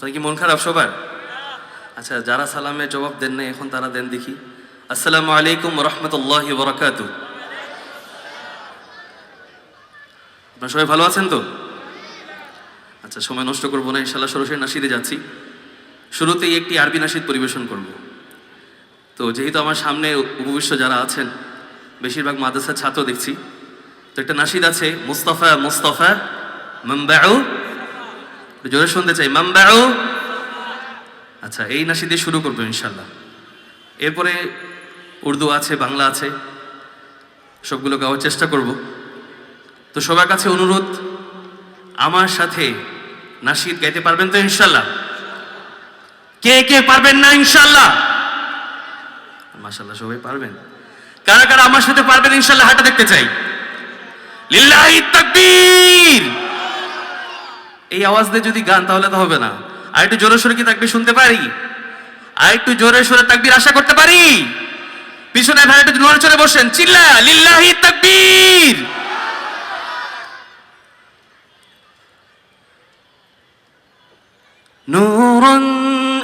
আপনার কি মন খারাপ সবার? আচ্ছা যারা সালামের জবাব দেন না এখন তারা দেন দেখি। আসসালামু আলাইকুম রহমতুল্লাহ বরাকাতু আপনার সবাই ভালো আছেন তো? আচ্ছা সময় নষ্ট করব না ইনশাল্লাহ সরাসরি নাসিদে যাচ্ছি। শুরুতেই একটি আরবি নাসিদ পরিবেশন করব। তো যেহেতু আমার সামনে উপবিশ্ব যারা আছেন, বেশিরভাগ মাদ্রাসার ছাত্র দেখছি, তো একটা নাসিদ আছে, মুস্তাফা মুস্তাফা, মামবাউ জোরে শুনতে চাই মামবাউ আচ্ছা এই নাসিদ দিয়ে শুরু করব ইনশাল্লাহ। এরপরে উর্দু আছে, বাংলা আছে, সবগুলো গাওয়ার চেষ্টা করব। তো সবার কাছে অনুরোধ, আমার সাথে নাসিদ গাইতে পারবেন তো ইনশাল্লাহ? কে কে পারবেন না ইনশাল্লাহ? মাশাল্লাহ, সবাই পারবেন। কারা কারা আমার সাথে পারবেন ইনশাল্লাহ, হাঁটা দেখতে চাই। লিল্লাহি তাকবীর! এই আওয়াজ দিয়ে যদি গান তাহলে তো হবে না আর একটু জোরে সোরে কি তাকবীর শুনতে পারি আর একটু জোরে সোরে তাকবীর আশা করতে পারি পিছনে ভাই একটু নড়ে চড়ে বসেন চিল্লা লিল্লাহি তাকবীর نورا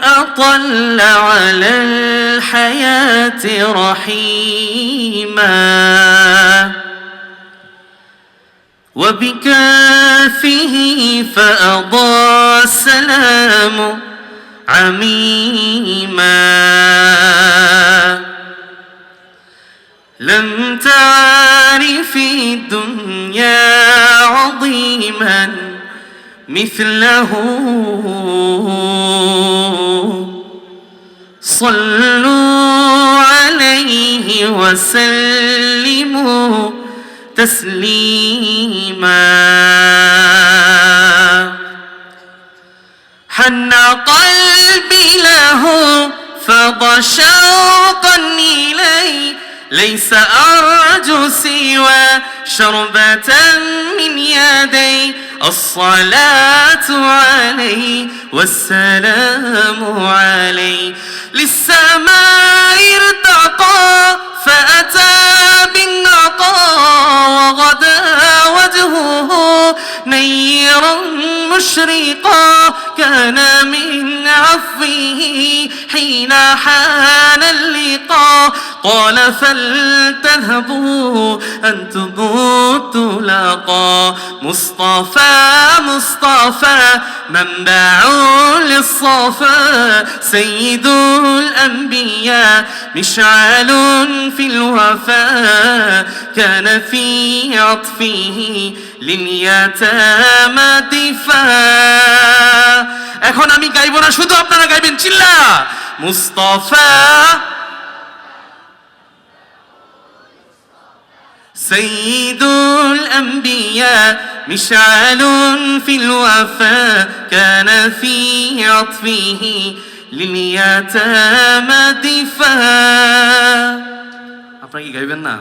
أطل على الحياة رحيما وبكافه فأضى السلام عميما. لم تعرف الدنيا عظيما مثله. صلوا عليه وسلموا تسليما. حن قلبي له فضى شوقا إليه ليس أرجو سوى شربة من يدي. الصلاة عليه والسلام عليه للسماء ارتقى فأتى بالنقى مشرقا كان من عفوه حين حان اللقاء قال فلتذهبوا أنتم الطلقاء مصطفى مصطفى منبع للصفا سيد الأنبياء مشعل في الوفاء كان في عطفه لليتامى دفاع এখন আমি গাইবো না শুধু আপনারা গাইবেন চিল্লা মুস্তফা سيد الأنبياء مشعل في الوفاء كان في عطفه لليتامى دفاع আপনারা কি গাইবেন না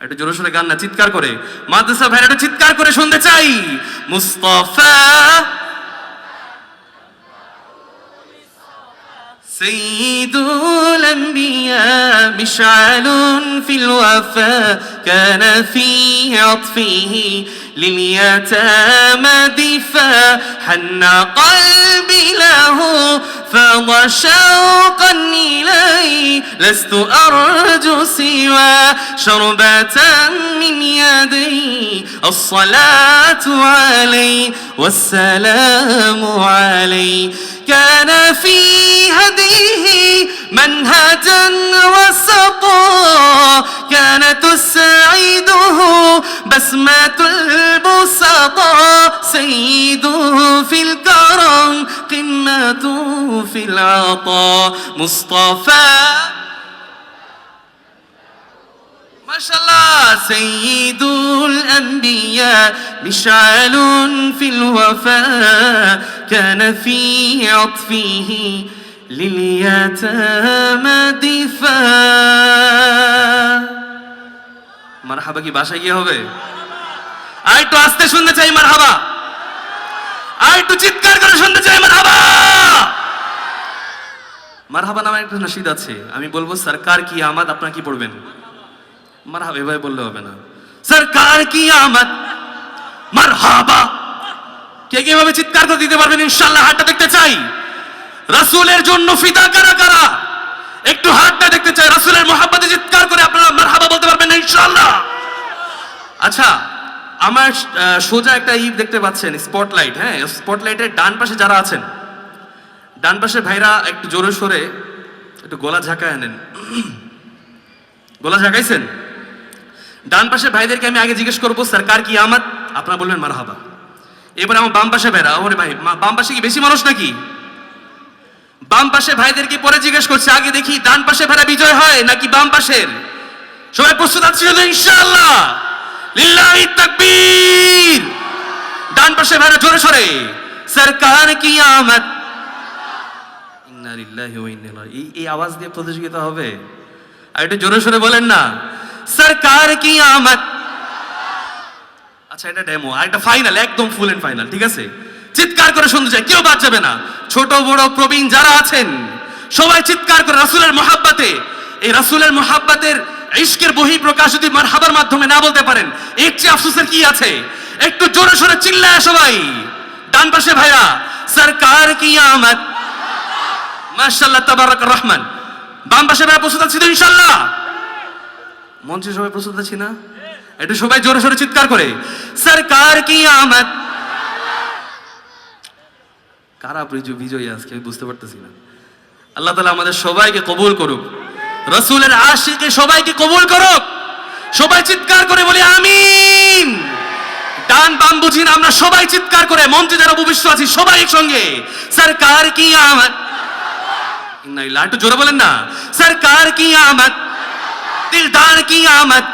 একটু জোরে সোরে গান না চিৎকার করে মাদ্রাসা ভাইরা একটু চিৎকার করে শুনতে চাই মুস্তফা سيد الأنبياء مشعل في الوفاء كان في عطفه لليتامى دفاع حن قلبي له فضى شوقا إليه لست أرجو سوى شربة من يدي الصلاة عليه والسلام عليه كان في هديه منهجا وسطا كان تسعده بسمة البسطاء سيد في الكرم قمة في العطاء مصطفى. ما شاء الله سيد الأنبياء مشعل في الوفاء كان في عطفه لليتامى دفاع. মারহাবা কি বাসায় গিয়ে হবে? আর একটু আস্তে শুনতে চাই মারহাবা। আর একটু চিৎকার করে শুনতে চাই মারহাবা। মারহাবা নামে একটা নাসিদ আছে। আমি বলব, সরকার কি আমাদ আপনারা কি পড়বেন? মারহাবা এভাবে বললে হবে না। সরকার কি আমাদ? মারহাবা। কে কে এভাবে চিৎকার করে দিতে পারবেন? ইনশাআল্লাহ হাতটা দেখতে চাই। রাসূলের জন্য ফিদা কারা কারা? একটু হাতটা দেখতে চাই। রাসূলের মোহাব্বতে চিৎকার করে আপনারা মারহাবা বলতে পারবেন না ইনশাআল্লাহ আচ্ছা আমার সোজা একটা ই দেখতে পাচ্ছেন স্পটলাইট হ্যাঁ স্পটলাইটের ডান পাশে যারা আছেন, ডান পাশে ভাইরা একটু জোরে সরে একটু গলা ঝাঁকায় আনেন। গলা ঝাঁকাইছেন? ডান পাশে ভাইদেরকে আমি আগে জিজ্ঞেস করব সরকার কি আমত আপনারা বলবেন, মারহাবা। এবার আমার বাম পাশে ভাইরা, ওরে ভাই বাম পাশে কি বেশি মানুষ নাকি? বাম পাশে ভাইদেরকে পরে জিজ্ঞেস করছে, আগে দেখি ডান পাশে ভাইরা বিজয় হয় নাকি বাম পাশের? সবাই প্রস্তুত আছে তো ইনশাআল্লাহ। লিল্লাহি তাকবীর। ডান পাশে ভাইরা জোরে সরে। সরকার কি ইন্না লিল্লাহি ওয়া ইন্না ইলাইহি এই আওয়াজ দিয়ে প্রতিযোগিতা হবে। আর একটু জোরে সরে বলেন না। সরকার কি আমত আচ্ছা এটা ডেমো। আর এটা ফাইনাল, একদম ফুল এন্ড ফাইনাল, ঠিক আছে? চিৎকার করে শুনতে চাই, কেউ বাদ যাবে না। ছোট, বড়, প্রবীণ যারা আছেন, সবাই চিৎকার করে, রাসূলের মহাব্বাতে। এই রাসূলের মহাব্বাতের ইশকের বহি প্রকাশ যদি মারহাবার মাধ্যমে না বলতে পারেন, এর চেয়ে আফসোসের কি আছে? একটু জোরে সোরে চিল্লায় সবাই ডান পাশে ভাইরা সরকার কি আমত মাশাআল্লাহ তাবারাক রহমান। বাম পাশে ভাইরা প্রস্তুত আছি তো ইনশাআল্লাহ? মঞ্চে সবাই প্রস্তুত আছি না? একটু সবাই জোরে সোরে চিৎকার করে, সরকার কি আমত কারা বিজয় বিজয়ী আজকে বুঝতে পারতেছি না। আল্লাহ তালা আমাদের সবাইকে কবুল করুক। রসুলের আশিকে সবাইকে কবুল করুক। সবাই চিৎকার করে বলি, আমিন। ডান বাম বুঝি না আমরা সবাই চিৎকার করে, মঞ্চে যারা উপবিষ্ট আছি, সবাই একসঙ্গে। সরকার কি আমত না একটু জোরে বলেন না। সরকার কি আমত দিলদার কি আমত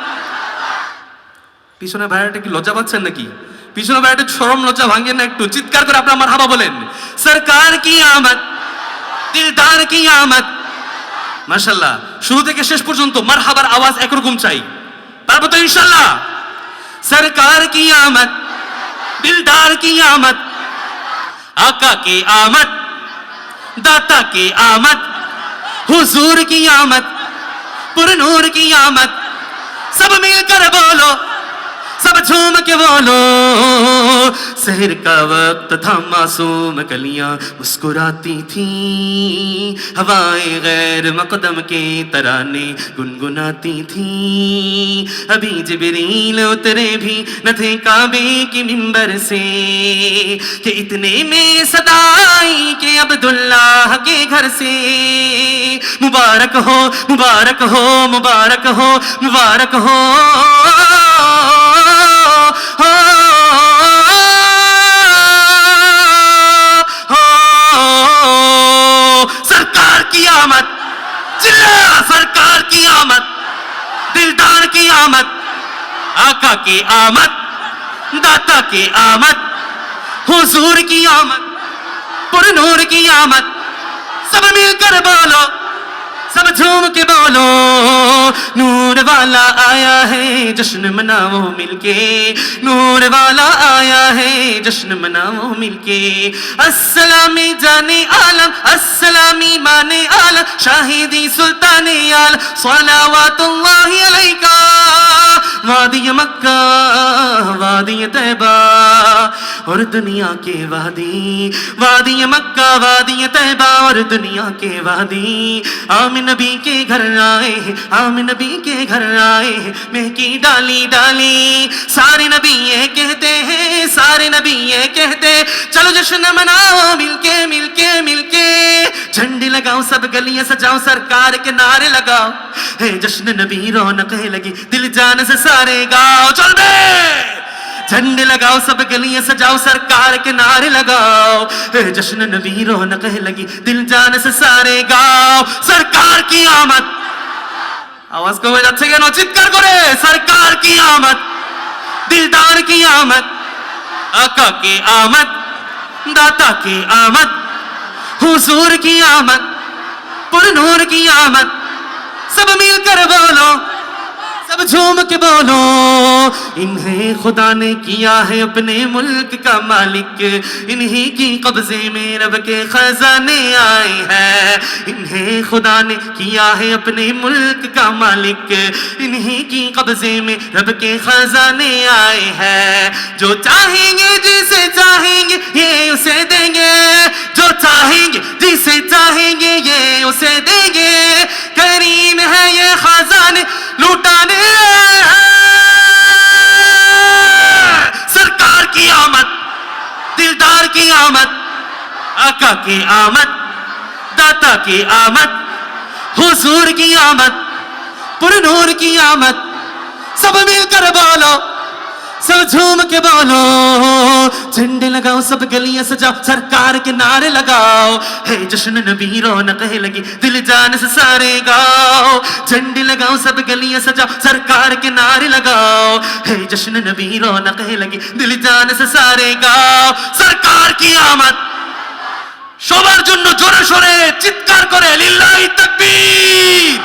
পিছনে ভাইয়াটা কি লজ্জা পাচ্ছেন নাকি? পিছনে ভাইয়াটা সরম লজ্জা ভাঙেন না একটু। চিৎকার করে আপনার আমার হাবা বলেন সরকার কি আমত দিলদার কি আমত মাশাল্লাহ শুরু থেকে শেষ পর্যন্ত মার হাবার আওয়াজ একরকম চাই পারবো তো ইনশাল্লাহ সরকার কি আমত দিলদার কি আমত आका की आमद दाता की आमद हुजूर की आमद पुरनूर की आमद सब मिलकर बोलो सब झूम के बोलो शहर का वक्त था मासूम कलियां मुस्कुराती थी हवाएं गैर मकदम के तराने गुनगुनाती थी अभी जिबरील उतरे भी न थे काबे की मिंबर से कि इतने में सदाई के अब्दुल्लाह के घर से मुबारक हो मुबारक हो मुबारक हो मुबारक हो हो, کی آمد؟ چلا سرکار کی آمد دلدار کی آمد، آقا کی آمد، داتا کی آمد، حضور کی آمد، پر نور کی آمد، سب مل کر بولو۔ سب جھوم کے بولو، نور والا آیا ہے جشن مناو مل کے۔ نور والا آیا ہے جشن مناؤ مل کے۔ السلامی جانے عالم، السلامی مانے عالم، شاہدی سلطان عالم صلوات اللہ علیہ کا وادی مکہ، وادی تیبہ اور دنیا کے وادی وادی مکہ، وادی تہبا اور دنیا کے وادی۔ عام نبی کے گھر آئے عام نبی کے گھر آئے مہکی ڈالی ڈالی۔ سارے نبی یہ کہتے ہیں، سارے نبی یہ کہتے چلو جشن مناؤ، مل کے مل کے مل کے۔ جھنڈی لگاؤ، سب گلیاں سجاؤ، سرکار کے نعرے لگاؤ۔ ہے جشن نبی رونق لگی دل جان سے سارے گاؤ۔ چل بے! لگاؤ، سب گلیاں سجاؤ، سرکار کے نعرے لگاؤ۔ جشن نبی رونقیں لگی، دل جان سے سارے گاؤ۔ سرکار کی آمد۔ آواز کو میں اچھے گئے نوچت کر گرے سرکار کی آمد۔ دلدار کی آمد۔ آقا کی آمد۔ داتا کی آمد۔ حضور کی آمد۔ پر نور کی آمد۔ سب مل کر بولو۔ سب جھوم کے بولو۔ انہیں خدا نے کیا ہے اپنے ملک کا مالک۔ انہیں کی قبضے میں رب کے خزانے آئے ہیں۔ انہیں خدا نے کیا ہے اپنے ملک کا مالک۔ انہیں کی قبضے میں رب کے خزانے آئے ہیں۔ جو چاہیں گے جسے چاہیں گے یہ اسے دیں گے۔ جو چاہیں گے جسے چاہیں گے یہ اسے دیں گے۔ کریم دین ہے یہ خزانے لوٹانے۔ سرکار کی آمد، دلدار کی آمد، آقا کی آمد، داتا کی آمد، حضور کی آمد، پر نور کی آمد۔ سب مل کر بولو۔ सब झूम के बोलो झंडे लगाओ सब गलियां सजाओ सरकार के नारे लगाओ है जश्न नबी रौनक है लगी दिल जान से सारे गाओ झंडे लगाओ सब गलियां सजाओ सरकार के नारे लगाओ है जश्न नबी रौनक है लगी दिल जान से सारे गाओ सरकार की आमद সবার জন্য জোরে সোরে চিৎকার করে লিল্লাহি তাকবীর